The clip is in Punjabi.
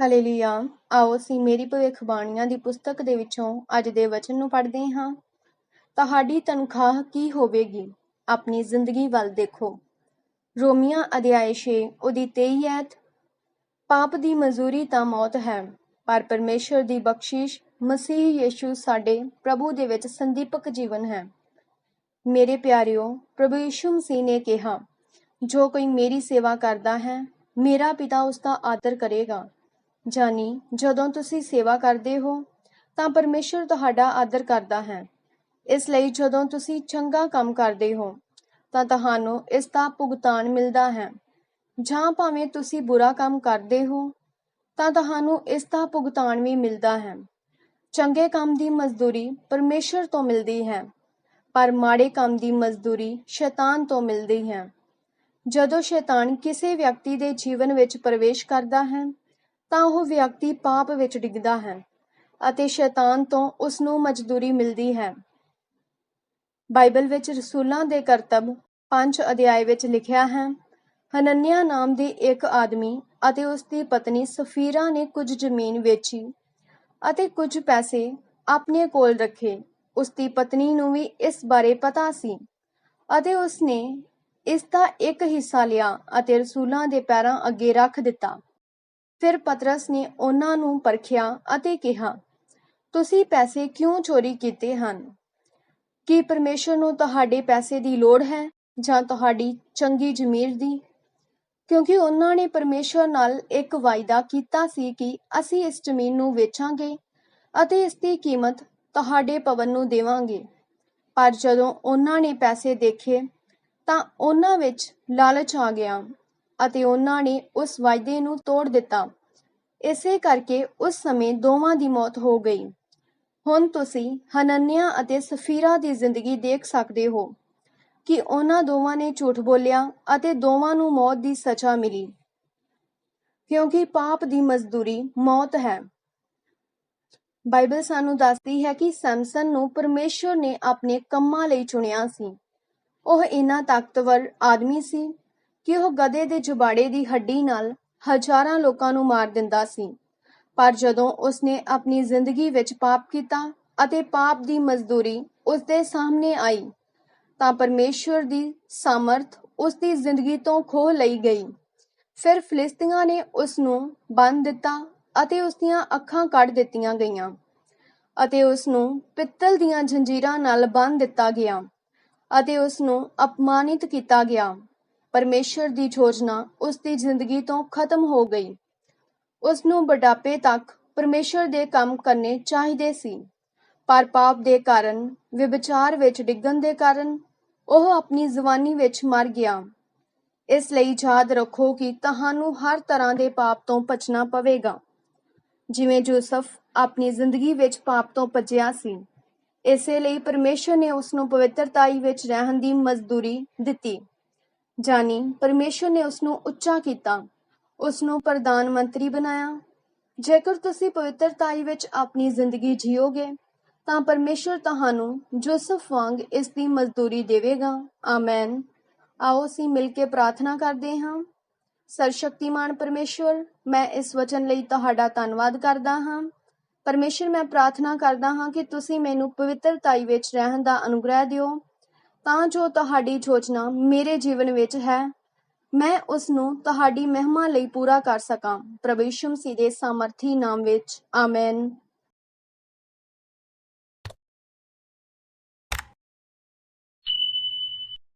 ਹਾਲੇਲੂਇਆ। ਆਓ ਅਸੀਂ ਮੇਰੀ ਭਵਿੱਖਬਾਣੀਆਂ ਦੀ ਪੁਸਤਕ ਦੇ ਵਿੱਚੋਂ ਅੱਜ ਦੇ ਵਚਨ ਨੂੰ ਪੜ੍ਹਦੇ ਹਾਂ। ਤੁਹਾਡੀ ਤਨਖਾਹ ਕੀ ਹੋਵੇਗੀ? ਆਪਣੀ ਜ਼ਿੰਦਗੀ ਵੱਲ ਦੇਖੋ। ਰੋਮੀਆਂ ਅਧਿਆਇ 6 ਉਹਦੀ 23 ਐਤ ਪਾਪ ਦੀ ਮਜ਼ਦੂਰੀ ਤਾਂ ਮੌਤ ਹੈ, ਪਰ ਪਰਮੇਸ਼ਰ ਦੀ ਬਖਸ਼ਿਸ਼ ਮਸੀਹ ਯੀਸ਼ੂ ਸਾਡੇ ਪ੍ਰਭੂ ਦੇ ਵਿੱਚ ਸੰਦੀਪਕ ਜੀਵਨ ਹੈ। ਮੇਰੇ ਪਿਆਰਿਓ, ਪ੍ਰਭੂ ਯੀਸ਼ੂ ਮਸੀਹ ਨੇ ਕਿਹਾ, ਜੋ ਕੋਈ ਮੇਰੀ ਸੇਵਾ ਕਰਦਾ ਹੈ, ਮੇਰਾ ਪਿਤਾ ਉਸ ਦਾ ਆਦਰ ਕਰੇਗਾ। ਜਾਨੀ, ਜਦੋਂ ਤੁਸੀਂ ਸੇਵਾ ਕਰਦੇ ਹੋ, ਤਾਂ ਪਰਮੇਸ਼ਰ ਤੁਹਾਡਾ ਆਦਰ ਕਰਦਾ ਹੈ। ਇਸ ਲਈ ਜਦੋਂ ਤੁਸੀਂ ਚੰਗਾ ਕੰਮ ਕਰਦੇ ਹੋ, ਤਾਂ ਤੁਹਾਨੂੰ ਇਸ ਦਾ ਭੁਗਤਾਨ ਮਿਲਦਾ ਹੈ। ਜਾਂ ਭਾਵੇਂ ਤੁਸੀਂ ਬੁਰਾ ਕੰਮ ਕਰਦੇ ਹੋ, ਤਾਂ ਤੁਹਾਨੂੰ ਇਸ ਦਾ ਭੁਗਤਾਨ ਵੀ ਮਿਲਦਾ ਹੈ। ਚੰਗੇ ਕੰਮ ਦੀ ਮਜ਼ਦੂਰੀ ਪਰਮੇਸ਼ਰ ਤੋਂ ਮਿਲਦੀ ਹੈ, ਪਰ ਮਾੜੇ ਕੰਮ ਦੀ ਮਜ਼ਦੂਰੀ ਸ਼ੈਤਾਨ ਤੋਂ ਮਿਲਦੀ ਹੈ। ਜਦੋਂ ਸ਼ੈਤਾਨ ਕਿਸੇ ਵਿਅਕਤੀ ਦੇ ਜੀਵਨ ਵਿੱਚ ਪ੍ਰਵੇਸ਼ ਕਰਦਾ ਹੈ ਤਾਂ ਉਹ ਵਿਅਕਤੀ ਪਾਪ ਵਿੱਚ ਡਿੱਗਦਾ ਹੈ ਅਤੇ ਸ਼ੈਤਾਨ ਤੋਂ ਉਸ ਨੂੰ ਮਜ਼ਦੂਰੀ ਮਿਲਦੀ ਹੈ। ਬਾਈਬਲ ਵਿੱਚ ਰਸੂਲਾਂ ਦੇ ਕਰਤੱਵ ਪੰਜ ਅਧਿਆਇ ਵਿੱਚ ਲਿਖਿਆ ਹੈ, ਹਨਨਿਆ ਨਾਮ ਦੇ ਇੱਕ ਆਦਮੀ ਅਤੇ ਉਸ ਦੀ ਪਤਨੀ ਸਫੀਰਾ ਨੇ ਕੁਝ ਜ਼ਮੀਨ ਵੇਚੀ ਅਤੇ ਕੁਝ ਪੈਸੇ ਆਪਣੇ ਕੋਲ ਰੱਖੇ। ਉਸ ਦੀ ਪਤਨੀ ਨੂੰ ਵੀ ਇਸ ਬਾਰੇ ਪਤਾ ਸੀ ਅਤੇ ਉਸ ਨੇ ਇਸ ਦਾ ਇੱਕ ਹਿੱਸਾ ਲਿਆ ਅਤੇ ਰਸੂਲਾਂ ਦੇ ਪੈਰਾਂ ਅੱਗੇ ਰੱਖ ਦਿੱਤਾ। ਫਿਰ ਪਤਰਸ ਨੇ ਉਹਨਾਂ ਨੂੰ ਪਰਖਿਆ ਅਤੇ ਕਿਹਾ, ਤੁਸੀਂ ਪੈਸੇ ਕਿਉਂ ਚੋਰੀ ਕੀਤੇ ਹਨ? ਕੀ ਪਰਮੇਸ਼ਰ ਨੂੰ ਤੁਹਾਡੇ ਪੈਸੇ ਦੀ ਲੋੜ ਹੈ ਜਾਂ ਤੁਹਾਡੀ ਚੰਗੀ ਜ਼ਮੀਰ ਦੀ? ਕਿਉਂਕਿ ਉਹਨਾਂ ਨੇ ਪਰਮੇਸ਼ਰ ਨਾਲ ਇੱਕ ਵਾਅਦਾ ਕੀਤਾ ਸੀ ਕਿ ਅਸੀਂ ਇਸ ਜ਼ਮੀਨ ਨੂੰ ਵੇਚਾਂਗੇ ਅਤੇ ਇਸ ਦੀ ਕੀਮਤ ਤੁਹਾਡੇ ਭਵਨ ਨੂੰ ਦੇਵਾਂਗੇ। ਪਰ ਜਦੋਂ ਉਹਨਾਂ ਨੇ ਪੈਸੇ ਦੇਖੇ ਤਾਂ ਉਹਨਾਂ ਵਿੱਚ ਲਾਲਚ ਆ ਗਿਆ। ਅਤੇ ਉਹਨਾਂ ਨੇ ਉਸ ਵਾਅਦੇ ਨੂੰ ਤੋੜ ਦਿੱਤਾ। ਇਸੇ ਕਰਕੇ ਉਸ ਸਮੇਂ ਦੋਵਾਂ ਦੀ ਮੌਤ ਹੋ ਗਈ। ਹੁਣ ਤੁਸੀਂ ਹਨਨਿਆ ਅਤੇ ਸਫੀਰਾ ਦੀ ਜ਼ਿੰਦਗੀ ਦੇਖ ਸਕਦੇ ਹੋ ਕਿ ਉਹਨਾਂ ਦੋਵਾਂ ਨੇ ਝੂਠ ਬੋਲਿਆ ਅਤੇ ਦੋਵਾਂ ਨੂੰ ਮੌਤ ਦੀ ਸਜ਼ਾ ਮਿਲੀ। ਕਿਉਂਕਿ ਪਾਪ ਦੀ ਮਜ਼ਦੂਰੀ ਮੌਤ ਹੈ। ਬਾਈਬਲ ਸਾਨੂੰ ਦੱਸਦੀ ਹੈ ਕਿ ਸੈਮਸਨ ਨੂੰ ਪਰਮੇਸ਼ਰ ਨੇ ਆਪਣੇ ਕੰਮਾਂ ਲਈ ਚੁਣਿਆ ਸੀ। ਉਹ ਇੰਨਾ ਤਾਕਤਵਰ ਆਦਮੀ ਸੀ ਕਿ ਉਹ ਗਧੇ ਦੇ ਜੁਬਾੜੇ ਦੀ ਹੱਡੀ ਨਾਲ ਹਜ਼ਾਰਾਂ ਲੋਕਾਂ ਨੂੰ ਮਾਰ ਦਿੰਦਾ ਸੀ। ਪਰ ਜਦੋਂ ਉਸਨੇ ਆਪਣੀ ਜ਼ਿੰਦਗੀ ਵਿੱਚ ਪਾਪ ਕੀਤਾ ਅਤੇ ਪਾਪ ਦੀ ਮਜ਼ਦੂਰੀ ਉਸ ਦੇ ਸਾਹਮਣੇ ਆਈ, ਤਾਂ ਪਰਮੇਸ਼ਵਰ ਦੀ ਸਮਰਥ ਉਸ ਦੀ ਜ਼ਿੰਦਗੀ ਤੋਂ ਖੋਹ ਲਈ ਗਈ। ਫਿਰ ਫਿਲਿਸਤੀਆਂ ਨੇ ਉਸ ਨੂੰ ਬੰਨ ਦਿੱਤਾ ਅਤੇ ਉਸ ਦੀਆਂ ਅੱਖਾਂ ਕੱਢ ਦਿੱਤੀਆਂ ਗਈਆਂ ਅਤੇ ਉਸ ਨੂੰ ਪਿੱਤਲ ਦੀਆਂ ਜੰਜੀਰਾਂ ਨਾਲ ਬੰਨ ਦਿੱਤਾ ਗਿਆ ਅਤੇ ਉਸ ਨੂੰ ਅਪਮਾਨਿਤ ਕੀਤਾ ਗਿਆ। ਪਰਮੇਸ਼ਰ ਦੀ ਯੋਜਨਾ ਉਸ ਦੀ ਜ਼ਿੰਦਗੀ ਤੋਂ ਖਤਮ ਹੋ ਗਈ। ਉਸ ਨੂੰ ਬੁਢਾਪੇ ਤੱਕ ਪਰਮੇਸ਼ਰ ਦੇ ਕੰਮ ਕਰਨੇ ਚਾਹੀਦੇ ਸੀ। ਪਰ ਪਾਪ ਦੇ ਕਾਰਨ, ਵਿਭਚਾਰ ਵਿੱਚ ਡਿੱਗਣ ਦੇ ਕਾਰਨ ਉਹ ਆਪਣੀ ਜਵਾਨੀ ਵਿੱਚ ਮਰ ਗਿਆ। ਇਸ ਲਈ ਯਾਦ ਰੱਖੋ ਕਿ ਤੁਹਾਨੂੰ ਹਰ ਤਰ੍ਹਾਂ ਦੇ ਪਾਪ ਤੋਂ ਬਚਣਾ ਪਵੇਗਾ। ਜਿਵੇਂ ਯੂਸਫ ਆਪਣੀ ਜ਼ਿੰਦਗੀ ਵਿੱਚ ਪਾਪ ਤੋਂ ਬਚਿਆ ਸੀ। ਇਸੇ ਲਈ ਪਰਮੇਸ਼ਰ ਨੇ ਉਸ ਨੂੰ ਪਵਿੱਤਰਤਾਈ ਵਿੱਚ ਰਹਿਣ ਦੀ ਮਜ਼ਦੂਰੀ ਦਿੱਤੀ। ਜਾਣੀ ਪਰਮੇਸ਼ੁਰ ਨੇ ਉਸ ਨੂੰ ਉੱਚਾ ਕੀਤਾ। ਉਸ ਨੂੰ ਪ੍ਰਧਾਨ ਮੰਤਰੀ ਬਣਾਇਆ। ਜੇਕਰ ਤੁਸੀਂ ਪਵਿੱਤਰਤਾਈ ਵਿੱਚ ਆਪਣੀ ਜ਼ਿੰਦਗੀ ਜੀਓਗੇ, ਤਾਂ ਪਰਮੇਸ਼ੁਰ ਤੁਹਾਨੂੰ ਜੋਸਫ ਵਾਂਗ ਇਸ ਦੀ ਮਜ਼ਦੂਰੀ ਦੇਵੇਗਾ। ਆਮੇਨ। ਆਓ ਅਸੀਂ ਮਿਲ ਕੇ ਪ੍ਰਾਰਥਨਾ ਕਰਦੇ ਹਾਂ। ਸਰਸ਼ਕਤੀਮਾਨ ਪਰਮੇਸ਼ੁਰ, ਮੈਂ ਇਸ ਵਚਨ ਲਈ ਤੁਹਾਡਾ ਧੰਨਵਾਦ ਕਰਦਾ ਹਾਂ। ਪਰਮੇਸ਼ੁਰ, ਮੈਂ ਪ੍ਰਾਰਥਨਾ ਕਰਦਾ ਹਾਂ ਕਿ ਤੁਸੀਂ ਮੈਨੂੰ ਪਵਿੱਤਰਤਾਈ ਵਿੱਚ ਰਹਿਣ ਦਾ ਅਨੁਗ੍ਰਹਿ ਦਿਓ। ਤਾਂ ਜੋ ਤੁਹਾਡੀ ਯੋਜਨਾ ਮੇਰੇ ਜੀਵਨ ਵਿੱਚ ਹੈ, ਮੈਂ ਉਸ ਨੂੰ ਤੁਹਾਡੀ ਮਹਿਮਾ ਲਈ ਪੂਰਾ ਕਰ ਸਕਾਂ। ਪ੍ਰਭੂ ਯਿਸੂ ਮਸੀਹ ਦੇ ਸਾਮਰਥੀ ਨਾਮ ਵਿੱਚ, ਆਮੇਨ।